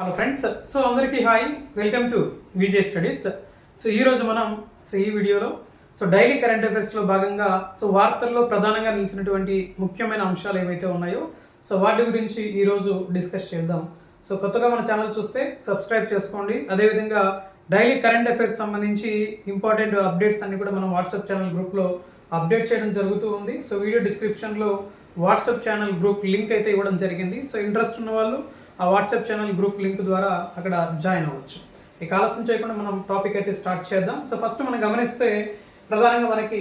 Hello friends so అందరికీ hi welcome to Vijay studies so ఈరోజు మనం సో ఈ వీడియోలో సో డైలీ కరెంట్ అఫైర్స్లో భాగంగా సో వార్తల్లో ప్రధానంగా నిలిచినటువంటి ముఖ్యమైన అంశాలు ఏవైతే ఉన్నాయో సో వాటి గురించి ఈరోజు డిస్కస్ చేద్దాం. సో కొత్తగా మన ఛానల్ చూస్తే సబ్స్క్రైబ్ చేసుకోండి. అదేవిధంగా డైలీ కరెంట్ అఫైర్స్ సంబంధించి ఇంపార్టెంట్ అప్డేట్స్ అన్ని కూడా మనం వాట్సాప్ ఛానల్ గ్రూప్లో అప్డేట్ చేయడం జరుగుతూ ఉంది. సో వీడియో డిస్క్రిప్షన్లో వాట్సాప్ ఛానల్ గ్రూప్ లింక్ అయితే ఇవ్వడం జరిగింది. సో ఇంట్రెస్ట్ ఉన్న వాళ్ళు ఆ వాట్సాప్ ఛానల్ గ్రూప్ లింక్ ద్వారా అక్కడ జాయిన్ అవ్వచ్చు. ఇక ఆలస్యం చేయకుండా మనం టాపిక్ అయితే స్టార్ట్ చేద్దాం. సో ఫస్ట్ మనం గమనిస్తే ప్రధానంగా మనకి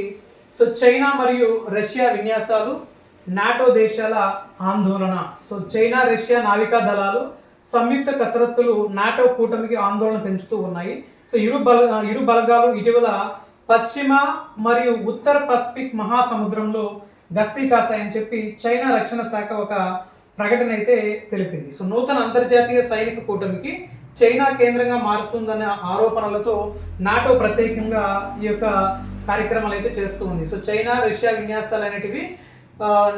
సో చైనా మరియు రష్యా విన్యాసాలు నాటో దేశాల ఆందోళన. సో చైనా రష్యా నావికా దళాలు సంయుక్త కసరత్తులు నాటో కూటమికి ఆందోళన పెంచుతూ ఉన్నాయి. సో ఇరు బల ఇరు బలగాలు ఇటీవల పశ్చిమ మరియు ఉత్తర పసిఫిక్ మహాసముద్రంలో గస్తీ కాసాయని చెప్పి చైనా రక్షణ శాఖ ఒక ప్రకటన అయితే తెలిపింది. సో నూతన అంతర్జాతీయ సైనిక కూటమికి చైనా కేంద్రంగా మారుతుందనే ఆరోపణలతో నాటో ప్రత్యేకంగా ఈ యొక్క కార్యక్రమాలు అయితే చేస్తూ ఉంది. సో చైనా రష్యా విన్యాసాలు అనేటివి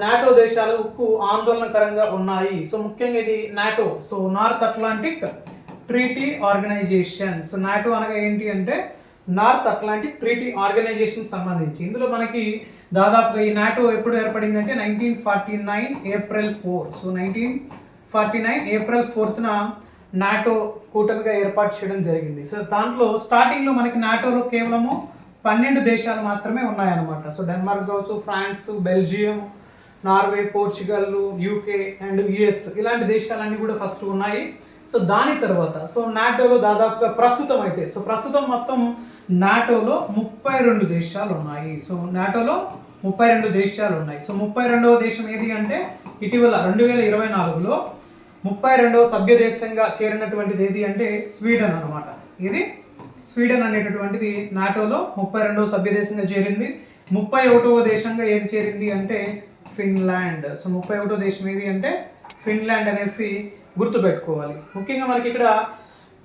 నాటో దేశాలకు ఆందోళనకరంగా ఉన్నాయి. సో ముఖ్యంగా ఇది NATO so North Atlantic Treaty Organization. So NATO అనగా ఏంటి అంటే నార్త్ అట్లాంటిక్ ట్రీటీ ఆర్గనైజేషన్ సంబంధించి. ఇందులో మనకి దాదాపుగా ఈ నాటో ఎప్పుడు ఏర్పడిందంటే nineteen forty nine April four. So nineteen forty nine April ఫోర్త్న NATO కూటమిగా ఏర్పాటు చేయడం జరిగింది. సో దాంట్లో స్టార్టింగ్లో మనకి నాటోలో కేవలము పన్నెండు దేశాలు మాత్రమే ఉన్నాయన్నమాట. సో డెన్మార్క్ కావచ్చు France Belgium Norway Portugal UK and US. ఇలాంటి దేశాలన్నీ కూడా ఫస్ట్ ఉన్నాయి. సో దాని తర్వాత సో నాటోలో దాదాపుగా ప్రస్తుతం అయితే సో ప్రస్తుతం మొత్తం నాటోలో ముప్పై రెండు దేశాలు ఉన్నాయి సో నాటోలో ముప్పై రెండు దేశాలు ఉన్నాయి సో ముప్పై రెండవ దేశం ఏది అంటే ఇటీవల రెండు వేల ఇరవై నాలుగులో ముప్పై రెండవ సభ్య దేశంగా చేరినటువంటిది ఏది అంటే స్వీడన్ అన్నమాట. ఇది స్వీడన్ అనేటటువంటిది నాటోలో ముప్పై రెండవ సభ్య దేశంగా చేరింది. ముప్పై ఒకటవ దేశంగా ఏది చేరింది అంటే ఫిన్లాండ్. సో ముప్పై ఒకటో దేశం ఏది అంటే ఫిన్లాండ్ అనేసి గుర్తుపెట్టుకోవాలి. ముఖ్యంగా మనకి ఇక్కడ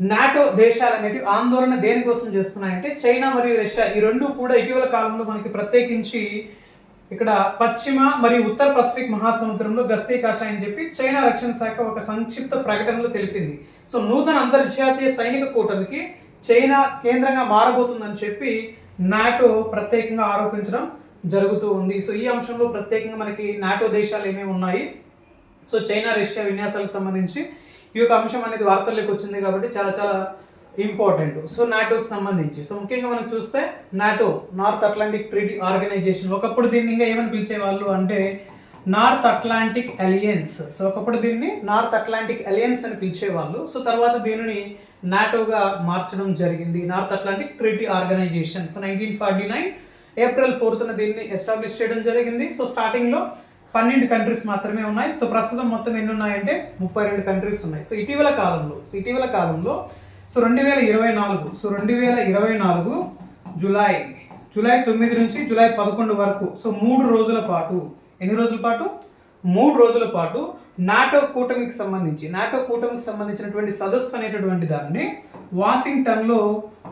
నాటో దేశాలు అనేవి ఆందోళన దేనికోసం చేస్తున్నాయంటే చైనా మరియు రష్యా ఈ రెండు కూడా ఇటీవల కాలంలో మనకి ప్రత్యేకించి ఇక్కడ పశ్చిమ మరియు ఉత్తర పసిఫిక్ మహాసముద్రంలో గస్తీ కాషాయని చెప్పి చైనా రక్షణ శాఖ ఒక సంక్షిప్త ప్రకటనలో తెలిపింది. సో నూతన అంతర్జాతీయ సైనిక కూటమికి చైనా కేంద్రంగా మారబోతుందని చెప్పి నాటో ప్రత్యేకంగా ఆరోపించడం జరుగుతూ ఉంది. సో ఈ అంశంలో ప్రత్యేకంగా మనకి నాటో దేశాలు ఏమేమి ఉన్నాయి? సో చైనా రష్యా విన్యాసాలకు సంబంధించి ఈ యొక్క అంశం అనేది వార్తల్లోకి వచ్చింది కాబట్టి చాలా చాలా ఇంపార్టెంట్. సో నాటోకి సంబంధించి. సో ముఖ్యంగా మనం చూస్తే NATO North Atlantic Treaty Organization. ఒకప్పుడు దీన్ని ఇంకా ఏమని పిలిచేవాళ్ళు అంటే నార్త్ అట్లాంటిక్ అలియన్స్. సో ఒకప్పుడు దీన్ని నార్త్ అట్లాంటిక్ అలియన్స్ అని పిలిచేవాళ్ళు. సో తర్వాత దీనిని నాటోగా మార్చడం జరిగింది. North Atlantic Treaty Organization. So nineteen forty nine April ఫోర్త్న దీన్ని ఎస్టాబ్లిష్ చేయడం జరిగింది. సో స్టార్టింగ్లో పన్నెండు కంట్రీస్ మాత్రమే ఉన్నాయి. సో ప్రస్తుతం మొత్తం ఎన్ని ఉన్నాయంటే ముప్పై రెండు కంట్రీస్ ఉన్నాయి. సో ఇటీవల కాలంలో సో ఇటీవల కాలంలో సో రెండు వేల ఇరవై నాలుగు సో రెండు వేల ఇరవై నాలుగు జులై జూలై తొమ్మిది నుంచి జూలై పదకొండు వరకు సో మూడు రోజుల పాటు ఎన్ని రోజుల పాటు? మూడు రోజుల పాటు నాటో కూటమికి సంబంధించి నాటో కూటమికి సంబంధించినటువంటి సదస్సు అనేటటువంటి దాన్ని వాషింగ్టన్లో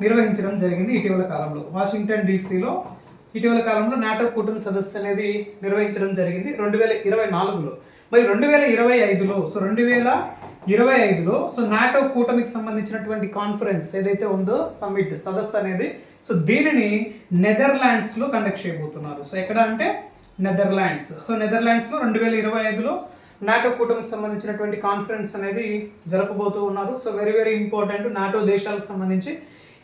నిర్వహించడం జరిగింది ఇటీవల కాలంలో. వాషింగ్టన్ డీసీలో ఇటీవల కాలంలో నాటో కుటుంబ సదస్సు అనేది నిర్వహించడం జరిగింది. రెండు వేల ఇరవై నాలుగులో. మరి రెండు వేల ఇరవై ఐదులో సో రెండు వేల ఇరవై ఐదులో సో నాటో కూటమికి సంబంధించినటువంటి కాన్ఫరెన్స్ ఏదైతే ఉందో సమ్మిట్ సదస్సు అనేది సో దీనిని నెదర్లాండ్స్లో కండక్ట్ చేయబోతున్నారు. సో ఎక్కడ అంటే నెదర్లాండ్స్. సో నెదర్లాండ్స్లో రెండు వేల ఇరవై ఐదులో నాటో కూటమికి సంబంధించినటువంటి కాన్ఫరెన్స్ అనేది జరపబోతూ ఉన్నారు. So very very important NATO దేశాలకు సంబంధించి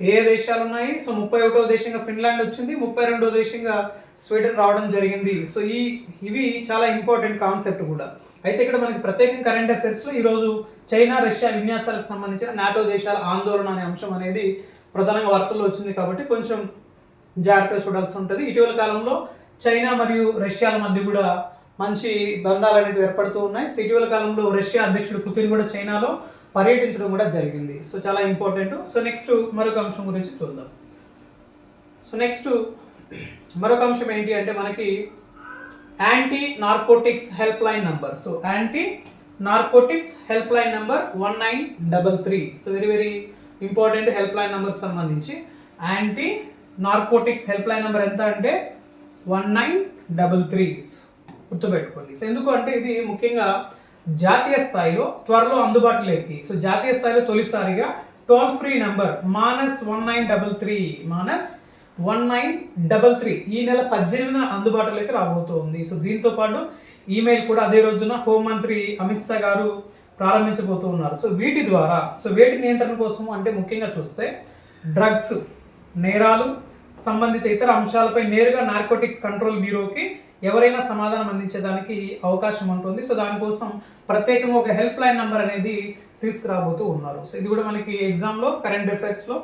ఏ దేశాలు ఉన్నాయి? సో ముప్పై ఒకటో దేశంగా ఫిన్లాండ్ వచ్చింది ముప్పై రెండో దేశంగా స్వీడన్ రావడం జరిగింది. సో ఈ ఇవి చాలా ఇంపార్టెంట్ కాన్సెప్ట్ కూడా. అయితే ఇక్కడ మనకి ప్రత్యేకంగా కరెంట్ అఫైర్స్లో ఈరోజు చైనా రష్యా విన్యాసాలకు సంబంధించిన నాటో దేశాల ఆందోళన అనే అంశం అనేది ప్రధానంగా వార్తల్లో వచ్చింది కాబట్టి కొంచెం జాగ్రత్తగా చూడాల్సి ఉంటుంది. ఇటీవల కాలంలో చైనా మరియు రష్యాల మధ్య కూడా మంచి బంధాలు అనేవి ఏర్పడుతూ ఉన్నాయి. సో ఇటీవల కాలంలో రష్యా అధ్యక్షుడు పుతిన్ కూడా చైనాలో పర్యటించడం కూడా జరిగింది. సో చాలా ఇంపార్టెంట్ సో నెక్స్ట్ మరొక అంశం గురించి చూద్దాం. సో నెక్స్ట్ మరొక అంశం ఏంటి అంటే మనకి anti narcotics help line number so anti narcotics help line number one nine double three so very very important help line number సంబంధించి anti narcotics help line number ఎంత అంటే వన్ నైన్ డబల్ త్రీ గుర్తుపెట్టుకోండి. So ఎందుకు అంటే ఇది ముఖ్యంగా జాతీయ స్థాయిలో త్వరలో అందుబాటులోకి. సో జాతీయ స్థాయిలో తొలిసారిగా toll free number Manas one nine double three Manas one nine double three ఈ నెల పద్దెనిమిదిన అందుబాటులోకి రాబోతోంది. సో దీంతో పాటు ఈమెయిల్ కూడా అదే రోజున హోంమంత్రి అమిత్ షా గారు ప్రారంభించబోతూ ఉన్నారు సో వీటి ద్వారా సో వేటి నియంత్రణ కోసం అంటే ముఖ్యంగా చూస్తే డ్రగ్స్ నేరాలు సంబంధిత ఇతర అంశాలపై నేరుగా నార్కోటిక్స్ కంట్రోల్ బ్యూరోకి ఎవరైనా సమాధానం అందించేదానికి అవకాశం ఉంటుంది. సో దానికోసం ప్రత్యేకంగా ఒక హెల్ప్ లైన్ నెంబర్ అనేది తీసుకురాబోతూ ఉన్నారు. సో ఇది కూడా మనకి ఎగ్జామ్లో కరెంట్ అఫైర్స్లో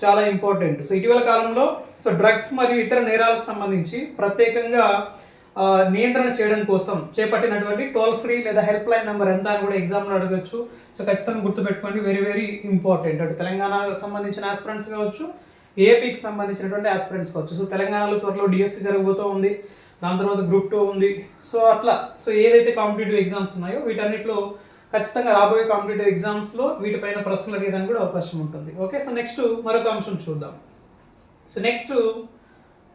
చాలా ఇంపార్టెంట్ సో ఇటీవల కాలంలో సో డ్రగ్స్ మరియు ఇతర నేరాలకు సంబంధించి ప్రత్యేకంగా నియంత్రణ చేయడం కోసం చేపట్టినటువంటి టోల్ ఫ్రీ లేదా హెల్ప్ లైన్ నెంబర్ ఎంత అని కూడా ఎగ్జామ్లో అడగచ్చు. సో ఖచ్చితంగా గుర్తుపెట్టుకోండి వెరీ వెరీ ఇంపార్టెంట్ అటు తెలంగాణకు సంబంధించిన ఆస్పిరెంట్స్ కావచ్చు ఏపీకి సంబంధించినటువంటి ఆస్పిరెంట్స్ కావచ్చు. సో తెలంగాణలో త్వరలో డిఎస్సి జరగబోతూ ఉంది. దాని తర్వాత గ్రూప్ టూ ఉంది. సో అట్లా సో ఏదైతే కాంపిటేటివ్ ఎగ్జామ్స్ ఉన్నాయో వీటన్నిటిలో ఖచ్చితంగా రాబోయే కాంపిటేటివ్ ఎగ్జామ్స్లో వీటిపైన ప్రశ్నలు అడిగేదానికి కూడా అవకాశం ఉంటుంది. ఓకే సో నెక్స్ట్ మరొక అంశం చూద్దాం. సో నెక్స్ట్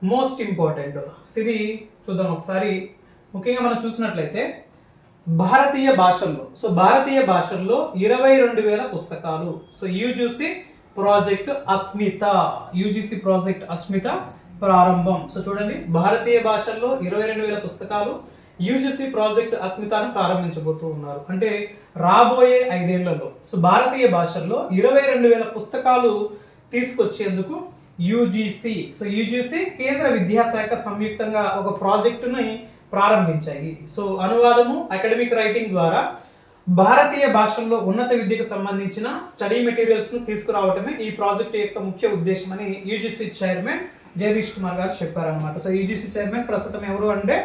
మోస్ట్ ఇంపార్టెంట్ ఇది చూద్దాం ఒకసారి. ముఖ్యంగా మనం చూసినట్లయితే భారతీయ భాషల్లో సో భారతీయ భాషల్లో ఇరవై రెండు వేల పుస్తకాలు. So UGC project Asmita UGC project Asmita ప్రారంభం. సో చూడండి భారతీయ భాషల్లో ఇరవై రెండు వేల పుస్తకాలు యూజీసీ ప్రాజెక్ట్ అస్మితను ప్రారంభించబోతూ ఉన్నారు. అంటే రాబోయే ఐదేళ్ళలో. సో భారతీయ భాషల్లో ఇరవై రెండు వేల పుస్తకాలు తీసుకొచ్చేందుకు యూజీసీ. సో యూజీసీ కేంద్ర విద్యాశాఖ సంయుక్తంగా ఒక ప్రాజెక్టుని ప్రారంభించాయి. సో అనువాదము అకాడమిక్ రైటింగ్ ద్వారా భారతీయ భాషల్లో ఉన్నత విద్యకు సంబంధించిన స్టడీ మెటీరియల్స్ను తీసుకురావటమే ఈ ప్రాజెక్ట్ యొక్క ముఖ్య ఉద్దేశం అని యూజీసీ చైర్మన్ జగదీష్ కుమార్ గారు చెప్పారనమాట సో యూజీసీ చైర్మన్ ప్రస్తుతం ఎవరు అంటే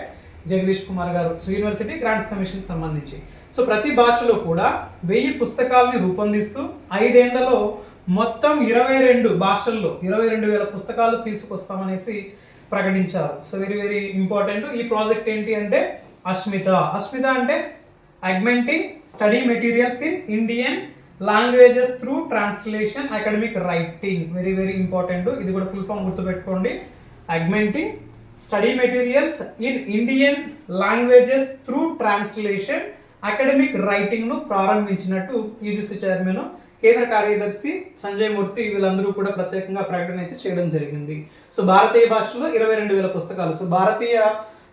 Jagadish Kumar garu. So university grants commission సంబంధించి. సో ప్రతి భాషలో కూడా వెయ్యి పుస్తకాలని రూపొందిస్తూ ఐదేళ్ళలో మొత్తం ఇరవై రెండు భాషల్లో ఇరవై రెండు వేల పుస్తకాలు తీసుకొస్తామనేసి ప్రకటించారు. So very very important. ఈ ప్రాజెక్ట్ ఏంటి అంటే అస్మిత అస్మిత అంటే augmenting study materials in Indian languages through translation academic writing. Very very important ఇది కూడా ఫుల్ ఫామ్ గుర్తుపెట్టుకోండి. Augmenting study materials in Indian languages through translation academic రైటింగ్ను ప్రారంభించినట్టు యూజీసీ చైర్మన్ కేంద్ర కార్యదర్శి సంజయ్ మూర్తి వీళ్ళందరూ కూడా ప్రత్యేకంగా ప్రకటన అయితే చేయడం జరిగింది. సో భారతీయ భాషలో ఇరవై రెండు వేల పుస్తకాలు. సో భారతీయ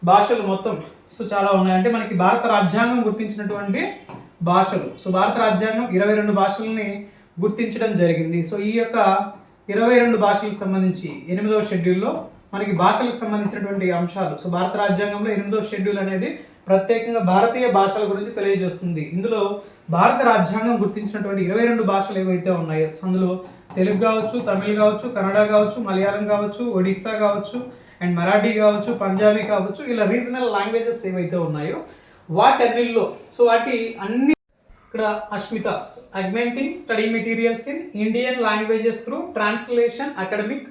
భాషలు మొత్తం సో చాలా ఉన్నాయి అంటే మనకి భారత రాజ్యాంగం గుర్తించినటువంటి భాషలు. సో భారత రాజ్యాంగం ఇరవై రెండు భాషల్ని గుర్తించడం జరిగింది. సో ఈ యొక్క ఇరవై రెండు భాషలకు సంబంధించి ఎనిమిదవ షెడ్యూల్లో మనకి భాషలకు సంబంధించినటువంటి అంశాలు. సో భారత రాజ్యాంగంలో ఎనిమిదవ షెడ్యూల్ అనేది ప్రత్యేకంగా భారతీయ భాషల గురించి తెలియజేస్తుంది. ఇందులో భారత రాజ్యాంగం గుర్తించినటువంటి ఇరవై రెండు భాషలు ఏవైతే ఉన్నాయో సో అందులో తెలుగు కావచ్చు తమిళ్ కావచ్చు కన్నడ కావచ్చు మలయాళం కావచ్చు ఒడిస్సా కావచ్చు అండ్ మరాఠీ కావచ్చు పంజాబీ కావచ్చు ఇలా రీజనల్ లాంగ్వేజెస్ ఏవైతే ఉన్నాయో వాటన్నిల్లో. సో వాటి అన్ని ఇక్కడ Asmita augmenting study materials in Indian languages through translation academic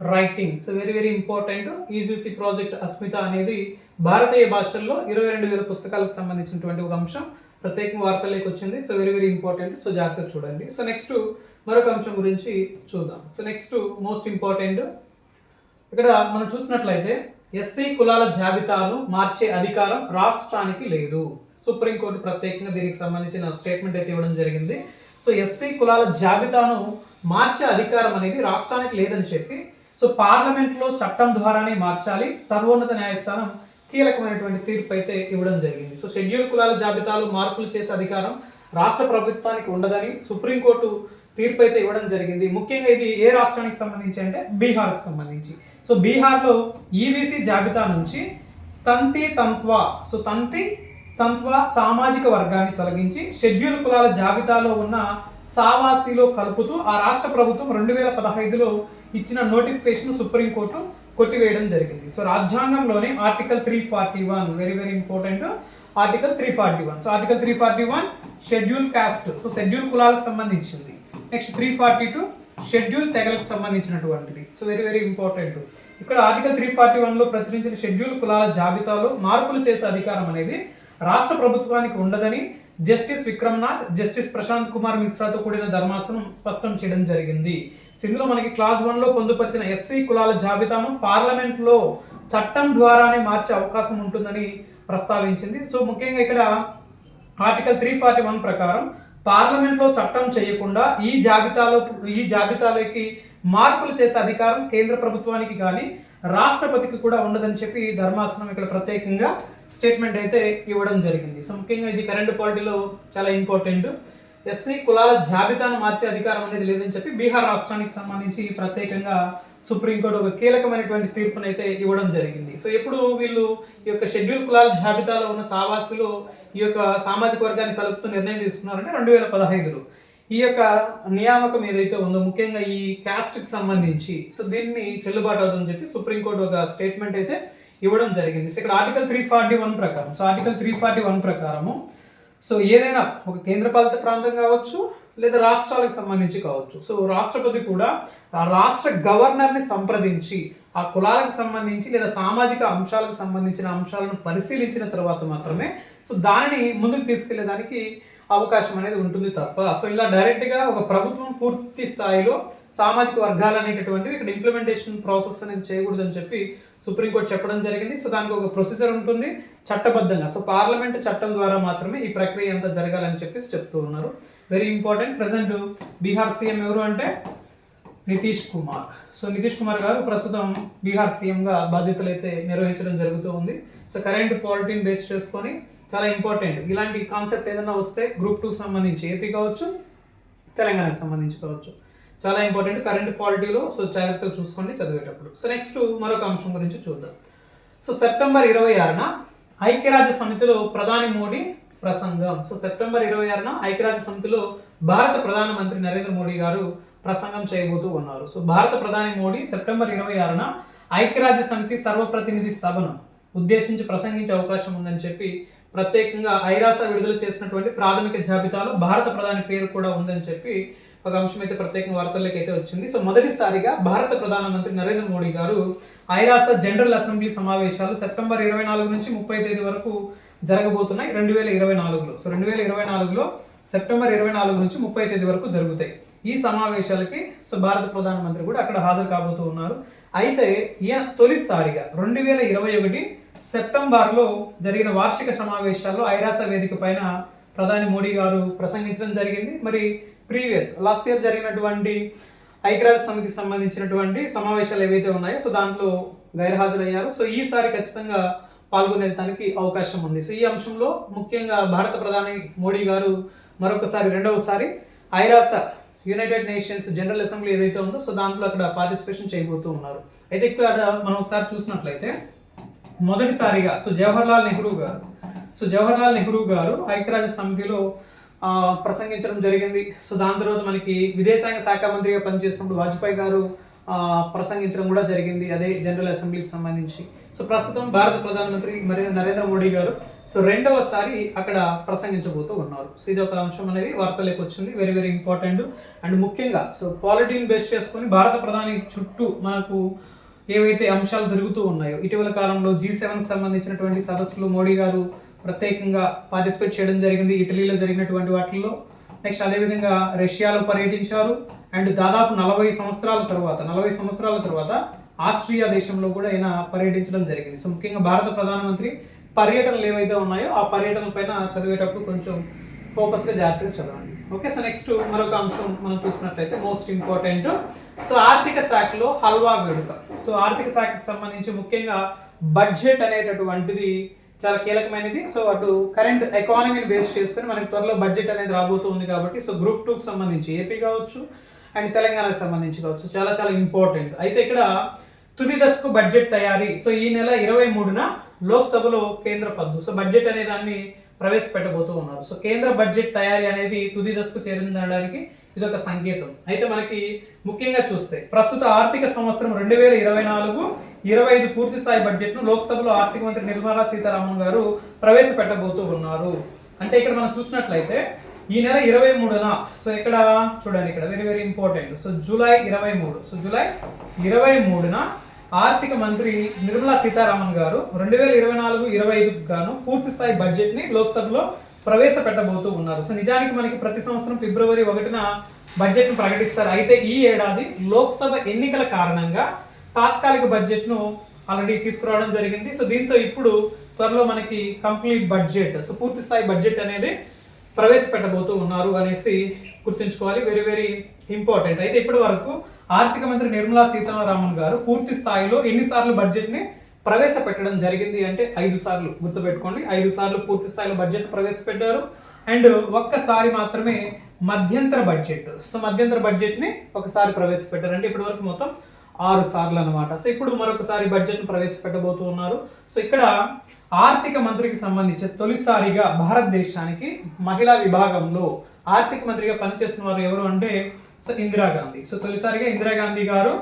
writing so very very important UGC project Asmita అనేది భారతీయ భాషల్లో ఇరవై రెండు వేల పుస్తకాలకు సంబంధించినటువంటి ఒక అంశం. ప్రత్యేక వార్తల్లోకి వచ్చింది. So very very important so జాగ్రత్తగా చూడండి. సో నెక్స్ట్ మరొక అంశం గురించి చూద్దాం. సో నెక్స్ట్ మోస్ట్ ఇంపార్టెంట్ ఇక్కడ మనం చూసినట్లయితే ఎస్సీ కులాల జాబితాను మార్చే అధికారం రాష్ట్రానికి లేదు. సుప్రీంకోర్టు ప్రత్యేకంగా దీనికి సంబంధించిన స్టేట్మెంట్ అయితే ఇవ్వడం జరిగింది. సో ఎస్సీ కులాల జాబితాను మార్చే అధికారం అనేది రాష్ట్రానికి లేదని చెప్పి సో పార్లమెంట్లో చట్టం ద్వారానే మార్చాలి సర్వోన్నత న్యాయస్థానం కీలకమైనటువంటి తీర్పు అయితే ఇవ్వడం జరిగింది. సో షెడ్యూల్ కులాల జాబితాలు మార్పులు చేసే అధికారం రాష్ట్ర ప్రభుత్వానికి ఉండదని సుప్రీంకోర్టు తీర్పు అయితే ఇవ్వడం జరిగింది. ముఖ్యంగా ఇది ఏ రాష్ట్రానికి సంబంధించి అంటే బీహార్కి సంబంధించి. సో బీహార్లో ఈబీసీ జాబితా నుంచి తంతి తంత్వా సో తంతి తంత్వా సామాజిక వర్గాన్ని తొలగించి షెడ్యూల్ కులాల జాబితాలో ఉన్న సావాసీలో కలుపుతూ ఆ రాష్ట్ర ప్రభుత్వం రెండు వేల పదహైదులో ఇచ్చిన నోటిఫికేషన్ సుప్రీంకోర్టు కొట్టివేయడం జరిగింది. సో రాజ్యాంగంలోని article three forty one very very important. Article three forty one. So article three forty one schedule caste so schedule కులాలకు సంబంధించింది. Next three forty two schedule తెగలకు సంబంధించినటువంటిది. సో వెరీ వెరీ ఇంపార్టెంట్ ఇక్కడ article three forty వన్లో ప్రచురించిన schedule కులాల జాబితాలో మార్పులు చేసే అధికారం అనేది రాష్ట్ర ప్రభుత్వానికి ఉండదని జస్టిస్ విక్రమ్నాథ్ జస్టిస్ ప్రశాంత్ కుమార్ మిశ్రాతో కూడిన ధర్మాసనం స్పష్టం చేయడం జరిగింది. ఇందులో మనకి క్లాస్ వన్లో పొందుపరిచిన ఎస్సీ కులాల జాబితాను పార్లమెంట్లో చట్టం ద్వారానే మార్చే అవకాశం ఉంటుందని ప్రస్తావించింది. సో ముఖ్యంగా ఇక్కడ ఆర్టికల్ త్రీ ఫార్టీ వన్ ప్రకారం పార్లమెంట్లో చట్టం చేయకుండా ఈ జాబితాలో ఈ జాబితాలోకి మార్పులు చేసే అధికారం కేంద్ర ప్రభుత్వానికి కానీ రాష్ట్రపతికి కూడా ఉండదని చెప్పి ధర్మాసనం ఇక్కడ ప్రత్యేకంగా స్టేట్మెంట్ అయితే ఇవ్వడం జరిగింది. సో ముఖ్యంగా ఇది కరెంట్ పార్టీలో చాలా ఇంపార్టెంట్. ఎస్సీ కులాల జాబితాను మార్చే అధికారం అనేది లేదని చెప్పి బీహార్ రాష్ట్రానికి సంబంధించి ప్రత్యేకంగా సుప్రీంకోర్టు ఒక కీలకమైనటువంటి తీర్పును అయితే ఇవ్వడం జరిగింది. సో ఎప్పుడు వీళ్ళు ఈ యొక్క షెడ్యూల్ కులాల జాబితాలో ఉన్న సావాసులు ఈ యొక్క సామాజిక వర్గాన్ని కలుపుతూ నిర్ణయం తీసుకున్నారంటే రెండు వేల పదహైదులో. ఈ యొక్క నియామకం ఏదైతే ఉందో ముఖ్యంగా ఈ క్యాస్ట్కి సంబంధించి సో దీన్ని చెల్లుబాటు అవుతుందని చెప్పి సుప్రీంకోర్టు ఒక స్టేట్మెంట్ అయితే ఇవ్వడం జరిగింది. సో ఇక్కడ ఆర్టికల్ త్రీ ఫార్టీ వన్ ప్రకారం so article three forty one ప్రకారము సో ఏదైనా ఒక కేంద్రపాలిత ప్రాంతం కావచ్చు లేదా రాష్ట్రాలకు సంబంధించి కావచ్చు. సో రాష్ట్రపతి కూడా ఆ రాష్ట్ర గవర్నర్ని సంప్రదించి ఆ కులాలకు సంబంధించి లేదా సామాజిక అంశాలకు సంబంధించిన అంశాలను పరిశీలించిన తర్వాత మాత్రమే సో దానిని ముందుకు తీసుకెళ్ళేదానికి అవకాశం అనేది ఉంటుంది తప్ప. సో ఇలా డైరెక్ట్గా ఒక ప్రభుత్వం పూర్తి స్థాయిలో సామాజిక వర్గాలు అనేటటువంటివి ఇక్కడ ఇంప్లిమెంటేషన్ ప్రాసెస్ అనేది చేయకూడదని చెప్పి సుప్రీంకోర్టు చెప్పడం జరిగింది. సో దానికి ఒక ప్రొసీజర్ ఉంటుంది చట్టబద్ధంగా. సో పార్లమెంట్ చట్టం ద్వారా మాత్రమే ఈ ప్రక్రియ అంతా జరగాలని చెప్పేసి చెప్తూ ఉన్నారు. Very important present Bihar CM ఎవరు అంటే? నితీష్ కుమార్. సో నితీష్ కుమార్ గారు ప్రస్తుతం బీహార్ సీఎంగా బాధ్యతలు అయితే నిర్వహించడం జరుగుతూ ఉంది. సో కరెంట్ పాలిటీని బేస్ చేసుకొని చాలా ఇంపార్టెంట్. ఇలాంటి కాన్సెప్ట్ ఏదైనా వస్తే గ్రూప్ టూకి సంబంధించి ఏపీ కావచ్చు తెలంగాణకు సంబంధించి కావచ్చు. చాలా ఇంపార్టెంట్. కరెంట్ పాలిటీలో సో జాగ్రత్తగా చూసుకోండి చదివేటప్పుడు. సో నెక్స్ట్ మరొక అంశం గురించి చూద్దాం. సో సెప్టెంబర్ ఇరవై ఆరున ఐక్యరాజ్య సమితిలో ప్రధాని మోడీ ప్రసంగం. సో సెప్టెంబర్ ఇరవై ఆరున ఐక్యరాజ్య సమితిలో భారత ప్రధానమంత్రి నరేంద్ర మోడీ గారు ప్రసంగం చేయబోతూ ఉన్నారు. సో భారత ప్రధాని మోడీ సెప్టెంబర్ ఇరవై ఆరున ఐక్యరాజ్య సమితి సర్వప్రతినిధి సభను ఉద్దేశించి ప్రసంగించే అవకాశం ఉందని చెప్పి ప్రత్యేకంగా ఐరాస విడుదల చేసినటువంటి ప్రాథమిక జాబితాలో భారత ప్రధాని పేరు కూడా ఉందని చెప్పి ఒక అంశం అయితే ప్రత్యేక వార్తల్లోకి అయితే వచ్చింది. సో మొదటిసారిగా భారత ప్రధానమంత్రి నరేంద్ర మోడీ గారు ఐరాస జనరల్ అసెంబ్లీ సమావేశాలు సెప్టెంబర్ ఇరవై నాలుగు నుంచి ముప్పై తేదీ వరకు జరగబోతున్నాయి. రెండు వేల ఇరవై నాలుగులో. సో రెండు వేల ఇరవై నాలుగులో సెప్టెంబర్ ఇరవై నాలుగు నుంచి ముప్పై తేదీ వరకు జరుగుతాయి. ఈ సమావేశాలకి సో భారత ప్రధానమంత్రి కూడా అక్కడ హాజరు కాబోతూ ఉన్నారు. అయితే ఈయన తొలిసారిగా రెండు వేల ఇరవై ఒకటి సెప్టెంబర్లో జరిగిన వార్షిక సమావేశాల్లో ఐరాస వేదిక పైన ప్రధాని మోడీ గారు ప్రసంగించడం జరిగింది. మరి ప్రీవియస్ లాస్ట్ ఇయర్ జరిగినటువంటి ఐక్యరాజ్య సమితికి సంబంధించినటువంటి సమావేశాలు ఏవైతే ఉన్నాయో సో దాంట్లో గైర్హాజరయ్యారు. సో ఈసారి ఖచ్చితంగా పాల్గొనేదానికి అవకాశం ఉంది. సో ఈ అంశంలో ముఖ్యంగా భారత ప్రధాని మోడీ గారు మరొకసారి రెండవసారి ఐరాస యునైటెడ్ నేషన్స్ జనరల్ అసెంబ్లీ ఏదైతే ఉందో సో దాంట్లో అక్కడ పార్టిసిపేషన్ చేయబోతూ ఉన్నారు. అయితే ఇక్కడ మనం ఒకసారి చూసినట్లయితే మొదటిసారిగా సో జవహర్లాల్ నెహ్రూ గారు. సో జవహర్లాల్ నెహ్రూ గారు ఐక్యరాజ్య సమితిలో ప్రసంగించడం జరిగింది. సో దాని తర్వాత మనకి విదేశాంగ శాఖ మంత్రిగా పనిచేసినప్పుడు వాజ్పేయి గారు ప్రసంగించడం కూడా జరిగింది అదే జనరల్ అసెంబ్లీకి సంబంధించి. సో ప్రస్తుతం భారత ప్రధానమంత్రి మరి నరేంద్ర మోడీ గారు సో రెండవసారి అక్కడ ప్రసంగించబోతూ ఉన్నారు. సో ఇది ఒక అంశం అనేది వార్తలకు వచ్చింది వెరీ వెరీ ఇంపార్టెంట్ అండ్ ముఖ్యంగా సో పాలిటీని బేస్ చేసుకొని భారత ప్రధాని చుట్టూ మనకు ఏవైతే అంశాలు జరుగుతూ ఉన్నాయో ఇటీవల కాలంలో జీ సెవెన్కి సంబంధించినటువంటి సదస్సులు మోడీ గారు ప్రత్యేకంగా పార్టిసిపేట్ చేయడం జరిగింది. ఇటలీలో జరిగినటువంటి వాటిల్లో. నెక్స్ట్ అదేవిధంగా రష్యాలో పర్యటించారు. అండ్ దాదాపు నలభై సంవత్సరాల తర్వాత నలభై సంవత్సరాల తర్వాత ఆస్ట్రియా దేశంలో కూడా ఈయన పర్యటించడం జరిగింది. సో ముఖ్యంగా భారత ప్రధానమంత్రి పర్యటనలు ఏవైతే ఉన్నాయో ఆ పర్యటన పైన చదివేటప్పుడు కొంచెం ఫోకస్గా జాగ్రత్తగా చదవండి. ఓకే సో నెక్స్ట్ మరొక అంశం మనం చూసినట్లయితే మోస్ట్ ఇంపార్టెంట్ సో ఆర్థిక శాఖలో హల్వా వేడుక. సో ఆర్థిక శాఖకి సంబంధించి ముఖ్యంగా బడ్జెట్ అనేటటువంటిది చాలా కీలకమైనది. సో అటు కరెంట్ ఎకానమీని బేస్ చేసుకొని మనకి త్వరలో బడ్జెట్ అనేది రాబోతుంది కాబట్టి సో గ్రూప్ టూకి సంబంధించి ఏపీ కావచ్చు అండ్ తెలంగాణకు సంబంధించి కావచ్చు చాలా చాలా ఇంపార్టెంట్ అయితే ఇక్కడ తుది దశకు బడ్జెట్ తయారీ. సో ఈ నెల ఇరవై మూడున లోక్సభలో కేంద్ర పద్దు. సో బడ్జెట్ అనే దాన్ని ప్రవేశపెట్టబోతూ ఉన్నారు. సో కేంద్ర బడ్జెట్ తయారీ అనేది తుది దశకు చేరిందనడానికి ఇది ఒక సంకేతం. అయితే మనకి ముఖ్యంగా చూస్తే ప్రస్తుత ఆర్థిక సంవత్సరం రెండు వేల ఇరవై నాలుగు ఇరవై ఐదు పూర్తి స్థాయి బడ్జెట్ను లోక్సభలో ఆర్థిక మంత్రి నిర్మలా సీతారామన్ గారు ప్రవేశపెట్టబోతూ ఉన్నారు. అంటే ఇక్కడ మనం చూసినట్లయితే ఈ నెల ఇరవై మూడున సో ఇక్కడ చూడండి ఇక్కడ very very important. So July ఇరవై మూడు. సో జూలై ఇరవై మూడున ఆర్థిక మంత్రి నిర్మలా సీతారామన్ గారు రెండు వేల ఇరవై నాలుగు ఇరవై ఐదుకు గాను పూర్తి స్థాయి బడ్జెట్ని లోక్సభలో ప్రవేశపెట్టబోతూ ఉన్నారు. సో నిజానికి మనకి ప్రతి సంవత్సరం ఫిబ్రవరి ఒకటిన బడ్జెట్ను ప్రకటిస్తారు. అయితే ఈ ఏడాది లోక్సభ ఎన్నికల కారణంగా తాత్కాలిక బడ్జెట్ను ఆల్రెడీ తీసుకురావడం జరిగింది. సో దీంతో ఇప్పుడు త్వరలో మనకి కంప్లీట్ బడ్జెట్ సో పూర్తి స్థాయి బడ్జెట్ అనేది ప్రవేశపెట్టబోతూ ఉన్నారు అనేసి గుర్తుంచుకోవాలి. వెరీ వెరీ ఇంపార్టెంట్ అయితే ఇప్పటి వరకు ఆర్థిక మంత్రి నిర్మలా సీతారామన్ గారు పూర్తి స్థాయిలో ఎన్నిసార్లు బడ్జెట్ని ప్రవేశపెట్టడం జరిగింది అంటే ఐదు సార్లు గుర్తుపెట్టుకోండి. ఐదు సార్లు పూర్తి స్థాయిలో బడ్జెట్ ప్రవేశపెట్టారు. అండ్ ఒక్కసారి మాత్రమే మధ్యంతర బడ్జెట్ సో మధ్యంతర బడ్జెట్ని ఒకసారి ప్రవేశపెట్టారు. అంటే ఇప్పటి వరకు మొత్తం ఆరు సార్లు అనమాట సో ఇప్పుడు మరొకసారి బడ్జెట్ను ప్రవేశపెట్టబోతూ ఉన్నారు. సో ఇక్కడ ఆర్థిక మంత్రికి సంబంధించి తొలిసారిగా భారతదేశానికి మహిళా విభాగంలో ఆర్థిక మంత్రిగా పనిచేసిన వారు ఎవరు అంటే సో ఇందిరాగాంధీ. సో తొలిసారిగా ఇందిరాగాంధీ గారు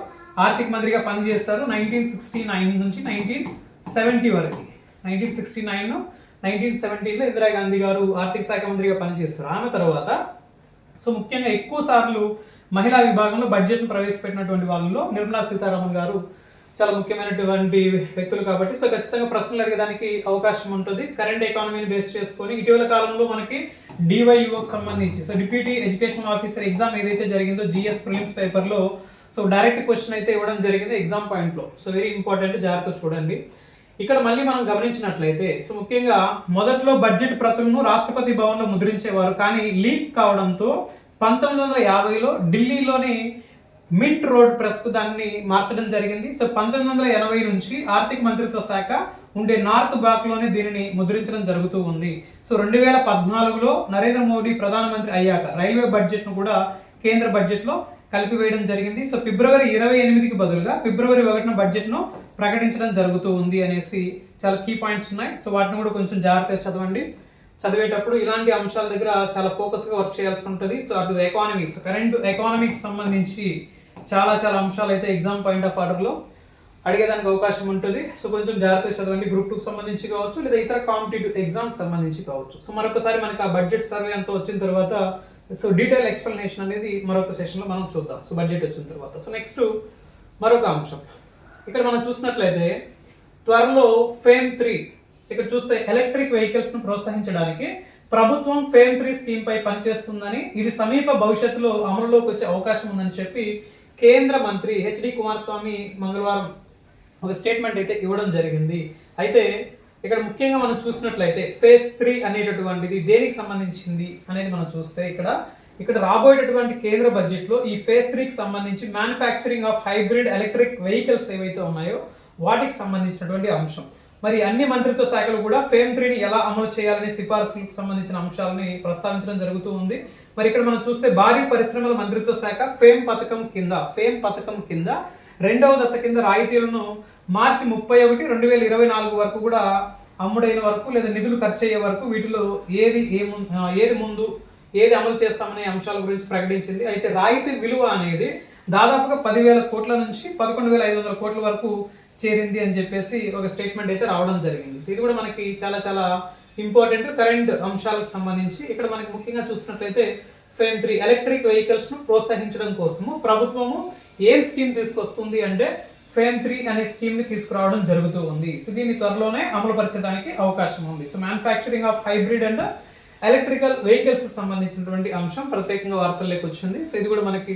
ఆర్థిక మంత్రిగా పనిచేస్తారు నైన్టీన్ సిక్స్టీ నైన్ నుంచి నైన్టీన్ సెవెంటీ వరకు. నైన్టీన్ సిక్స్టీ నైన్ నైన్టీన్ సెవెంటీన్లో ఇందిరాగాంధీ గారు ఆర్థిక శాఖ మంత్రిగా పనిచేస్తారు. ఆమె తర్వాత సో ముఖ్యంగా ఎక్కువ సార్లు మహిళా విభాగంలో బడ్జెట్ను ప్రవేశపెట్టినటువంటి వాళ్ళలో నిర్మలా సీతారామన్ గారు చాలా ముఖ్యమైనటువంటి వ్యక్తులు కాబట్టి సో ఖచ్చితంగా ప్రశ్నలు అడిగేదానికి అవకాశం ఉంటుంది. కరెంట్ ఎకానమీని బేస్ చేసుకొని ఇటీవల కాలంలో మనకి డివైఓకి సంబంధించి so deputy education officer exam ఏదైతే జరిగిందో జిఎస్ ప్రిలిమ్స్ పేపర్లో సో డైరెక్ట్ క్వశ్చన్ అయితే ఇవ్వడం జరిగింది ఎగ్జామ్ పాయింట్లో సో వెరీ ఇంపార్టెంట్ జాగ్రత్త చూడండి. ఇక్కడ మళ్ళీ మనం గమనించినట్లయితే సో ముఖ్యంగా మొదట్లో బడ్జెట్ ప్రతులను రాష్ట్రపతి భవన్లో ముద్రించేవారు కానీ లీక్ కావడంతో పంతొమ్మిది వందల యాభైలో ఢిల్లీలోని మింట్ రోడ్ ప్రెస్ దాన్ని మార్చడం జరిగింది. సో పంతొమ్మిది వందల ఎనభై నుంచి ఆర్థిక మంత్రిత్వ శాఖ ఉండే నార్త్ బ్లాక్లోనే దీనిని ముద్రించడం జరుగుతూ ఉంది. సో రెండు వేల పద్నాలుగులో నరేంద్ర మోడీ ప్రధానమంత్రి అయ్యాక రైల్వే బడ్జెట్ను కూడా కేంద్ర బడ్జెట్లో కలిపివేయడం జరిగింది. సో ఫిబ్రవరి ఇరవై ఎనిమిదికి బదులుగా ఫిబ్రవరి ఒకటిన బడ్జెట్ను ప్రకటించడం జరుగుతూ ఉంది అనేసి చాలా కీ పాయింట్స్ ఉన్నాయి. సో వాటిని కూడా కొంచెం జాగ్రత్తగా చదవండి. చదివేటప్పుడు ఇలాంటి అంశాల దగ్గర చాలా ఫోకస్గా వర్క్ చేయాల్సి ఉంటుంది. సో అటు ఎకానమిక్స్ కరెంట్ ఎకానమిక్స్ సంబంధించి చాలా చాలా అంశాలు అయితే ఎగ్జామ్ పాయింట్ ఆఫ్ ఆర్డర్లో అడిగేదానికి అవకాశం ఉంటుంది. సో కొంచెం జాగ్రత్తగా చదవండి. గ్రూప్ టూకి సంబంధించి కావచ్చు లేదా ఇతర కాంపిటేటివ్ ఎగ్జామ్స్ సంబంధించి కావచ్చు. సో మరొకసారి మనకి ఆ బడ్జెట్ సర్వే అంతా వచ్చిన తర్వాత సో డీటెయిల్ ఎక్స్ప్లెనేషన్ అనేది మరొక సెషన్లో మనం చూద్దాం. సో బడ్జెట్ వచ్చిన తర్వాత. సో నెక్స్ట్ మరొక అంశం. ఇక్కడ మనం చూసినట్లయితే త్వరలో ఫేమ్ త్రీ ఇక్కడ చూస్తే ఎలక్ట్రిక్ వెహికల్స్ను ప్రోత్సహించడానికి ప్రభుత్వం ఫేమ్ త్రీ స్కీమ్ పై పనిచేస్తుందని ఇది సమీప భవిష్యత్తులో అమలులోకి వచ్చే అవకాశం ఉందని చెప్పి కేంద్ర మంత్రి హెచ్డి కుమారస్వామి మంగళవారం ఒక స్టేట్మెంట్ అయితే ఇవ్వడం జరిగింది. అయితే ఇక్కడ ముఖ్యంగా మనం చూసినట్లయితే ఫేజ్ త్రీ అనేటటువంటిది దేనికి సంబంధించింది అనేది మనం చూస్తే ఇక్కడ ఇక్కడ రాబోయేటటువంటి కేంద్ర బడ్జెట్లో ఈ ఫేజ్ త్రీకి సంబంధించి manufacturing of hybrid electric vehicles ఏవైతే ఉన్నాయో వాటికి సంబంధించినటువంటి అంశం. మరి అన్ని మంత్రిత్వ శాఖలు కూడా ఫేమ్ త్రీని ఎలా అమలు చేయాలనే సిఫార్సులకు సంబంధించిన అంశాలని ప్రస్తావించడం జరుగుతూ ఉంది. మరి ఇక్కడ మనం చూస్తే భారీ పరిశ్రమల మంత్రిత్వ శాఖ ఫేమ్ పథకం కింద ఫేమ్ పథకం కింద రెండవ దశ కింద రాయితీలను మార్చి ముప్పై ఒకటి రెండు వేల ఇరవై నాలుగు వరకు కూడా అమ్ముడైన వరకు లేదా నిధులు ఖర్చు అయ్యే వరకు వీటిలో ఏది ఏ ఏది ముందు ఏది అమలు చేస్తామనే అంశాల గురించి ప్రకటించింది. అయితే రాయితీ విలువ అనేది దాదాపుగా పదివేల కోట్ల నుంచి పదకొండు వేల ఐదు వందల కోట్ల వరకు చేరింది అని చెప్పేసి ఒక స్టేట్మెంట్ అయితే రావడం జరిగింది. సో ఇది కూడా మనకి చాలా చాలా ఇంపార్టెంట్ కరెంట్ అంశాలకు సంబంధించి ఇక్కడ మనకి ముఖ్యంగా చూసినట్లయితే ఫేమ్ త్రీ ఎలక్ట్రిక్ వెహికల్స్ను ప్రోత్సహించడం కోసము ప్రభుత్వము ఏం స్కీమ్ తీసుకొస్తుంది అంటే ఫేమ్ త్రీ అనే స్కీమ్ని తీసుకురావడం జరుగుతూ ఉంది. సో దీన్ని త్వరలోనే అమలు పరచడానికి అవకాశం ఉంది. So manufacturing of hybrid and electrical vehicles సంబంధించినటువంటి అంశం ప్రత్యేకంగా వార్తల్లోకి వచ్చింది. సో ఇది కూడా మనకి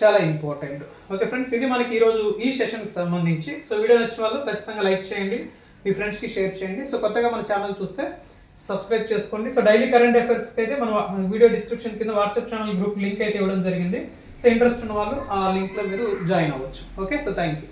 చాలా ఇంపార్టెంట్ ఓకే ఫ్రెండ్స్ ఇది మనకి ఈరోజు ఈ సెషన్కి సంబంధించి. సో వీడియో నచ్చిన వాళ్ళు ఖచ్చితంగా లైక్ చేయండి. మీ ఫ్రెండ్స్కి షేర్ చేయండి. సో కొత్తగా మన ఛానల్ చూస్తే సబ్స్క్రైబ్ చేసుకోండి. సో డైలీ కరెంట్ అఫైర్స్కి అయితే మన వీడియో డిస్క్రిప్షన్ కింద వాట్సాప్ ఛానల్ గ్రూప్ లింక్ అయితే ఇవ్వడం జరిగింది. సో ఇంట్రెస్ట్ ఉన్న వాళ్ళు ఆ లింక్లో మీరు జాయిన్ అవ్వచ్చు. Okay so thank you